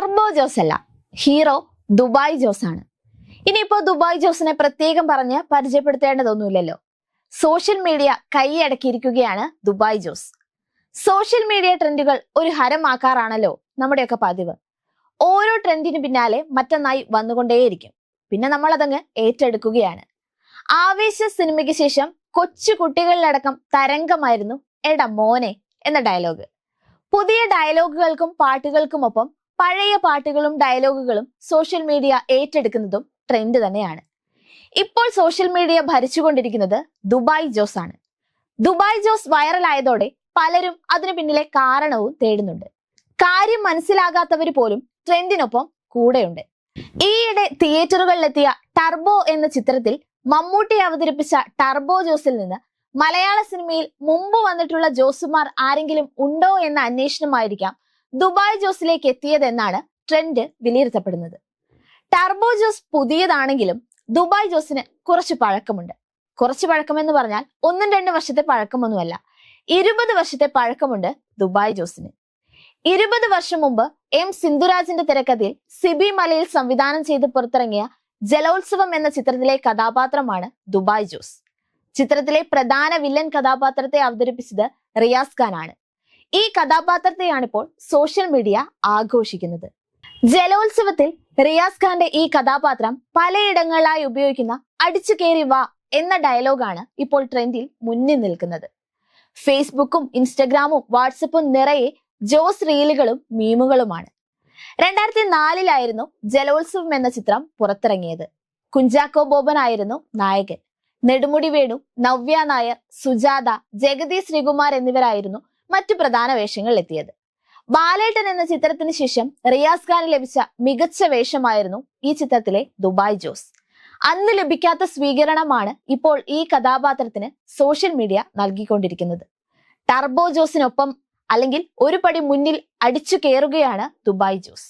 Turbo Jose അല്ല. Hero Dubai Jose ആണ്. ഇനിയിപ്പോ ദുബായ് ജോസിനെ പ്രത്യേകം പറഞ്ഞ് പരിചയപ്പെടുത്തേണ്ടതൊന്നുമില്ലല്ലോ. സോഷ്യൽ മീഡിയ കൈയടക്കിയിരിക്കുകയാണ് ദുബായ് ജോസ് സോഷ്യൽ മീഡിയ ട്രെൻഡുകൾ ഒരു ഹരമാക്കാറാണല്ലോ നമ്മുടെയൊക്കെ പതിവ്. ഓരോ ട്രെൻഡിന് പിന്നാലെ മറ്റൊന്നായി വന്നുകൊണ്ടേയിരിക്കും. പിന്നെ നമ്മൾ അതങ്ങ് ഏറ്റെടുക്കുകയാണ്. ആവേശ സിനിമയ്ക്ക് ശേഷം കൊച്ചു കുട്ടികളിലടക്കം തരംഗമായിരുന്നു എടാ മോനെ എന്ന ഡയലോഗ് പുതിയ ഡയലോഗുകൾക്കും പാട്ടുകൾക്കുമൊപ്പം പഴയ പാട്ടുകളും ഡയലോഗുകളും സോഷ്യൽ മീഡിയ ഏറ്റെടുക്കുന്നതും ട്രെൻഡ് തന്നെയാണ്. ഇപ്പോൾ സോഷ്യൽ മീഡിയ ഭരിച്ചുകൊണ്ടിരിക്കുന്നത് ദുബായ് ജോസ് ആണ്. ദുബായ് ജോസ് വൈറലായതോടെ പലരും അതിനു പിന്നിലെ കാരണവും തേടുന്നുണ്ട്. കാര്യം മനസ്സിലാകാത്തവർ പോലും ട്രെൻഡിനൊപ്പം കൂടെയുണ്ട്. ഈയിടെ തിയേറ്ററുകളിലെത്തിയ ടർബോ എന്ന ചിത്രത്തിൽ മമ്മൂട്ടി അവതരിപ്പിച്ച ടർബോ ജോസിൽ നിന്ന് മലയാള സിനിമയിൽ മുമ്പ് വന്നിട്ടുള്ള ജോസുമാർ ആരെങ്കിലും ഉണ്ടോ എന്ന അന്വേഷണമായിരിക്കാം ദുബായ് ജോസിലേക്ക് എത്തിയതെന്നാണ് ട്രെൻഡ് വിലയിരുത്തപ്പെടുന്നത്. ടർബോ ജോസ് പുതിയതാണെങ്കിലും ദുബായ് ജോസിന് കുറച്ച് പഴക്കമുണ്ട്. കുറച്ച് പഴക്കം എന്ന് പറഞ്ഞാൽ ഒന്നും രണ്ട് വർഷത്തെ പഴക്കമൊന്നുമല്ല. ഇരുപത് വർഷത്തെ പഴക്കമുണ്ട് ദുബായ് ജോസിന്. ഇരുപത് വർഷം മുമ്പ് എം സിന്ധുരാജിന്റെ തിരക്കഥയിൽ സിബി മലയിൽ സംവിധാനം ചെയ്ത് പുറത്തിറങ്ങിയ ജലോത്സവം എന്ന ചിത്രത്തിലെ കഥാപാത്രമാണ് ദുബായ് ജോസ്. ചിത്രത്തിലെ പ്രധാന വില്ലൻ കഥാപാത്രത്തെ അവതരിപ്പിച്ചത് റിയാസ് ഖാൻ ആണ് ഈ കഥാപാത്രത്തെയാണ് ഇപ്പോൾ സോഷ്യൽ മീഡിയ ആഘോഷിക്കുന്നത്. ജലോത്സവത്തിൽ റിയാസ് ഖാന്റെ ഈ കഥാപാത്രം പലയിടങ്ങളിലായി ഉപയോഗിക്കുന്ന അടിച്ചു കയറി വാ എന്ന ഡയലോഗാണ് ഇപ്പോൾ ട്രെൻഡിൽ മുന്നിൽ നിൽക്കുന്നത്. ഫേസ്ബുക്കും ഇൻസ്റ്റഗ്രാമും വാട്സപ്പും നിറയെ ജോസ് റീലുകളും മീമുകളുമാണ് രണ്ടായിരത്തി നാലിലായിരുന്നു ജലോത്സവം എന്ന ചിത്രം പുറത്തിറങ്ങിയത്. കുഞ്ചാക്കോ ബോബൻ ആയിരുന്നു നായകൻ. നെടുമുടി വേണു നവ്യ നായർ സുജാത ജഗതി ശ്രീകുമാർ എന്നിവരായിരുന്നു മറ്റു പ്രധാന വേഷങ്ങളിൽ എത്തിയത്. ബാലേട്ടൻ എന്ന ചിത്രത്തിന് ശേഷം റിയാസ് ഖാൻ ലഭിച്ച മികച്ച വേഷമായിരുന്നു ഈ ചിത്രത്തിലെ ദുബായ് ജോസ്. അന്ന് ലഭിക്കാത്ത സ്വീകരണമാണ് ഇപ്പോൾ ഈ കഥാപാത്രത്തിന് സോഷ്യൽ മീഡിയ നൽകിക്കൊണ്ടിരിക്കുന്നത്. ടർബോ ജോസിനൊപ്പം അല്ലെങ്കിൽ ഒരു പടി മുന്നിൽ അടിച്ചു കയറുകയാണ് ദുബായ് ജോസ്.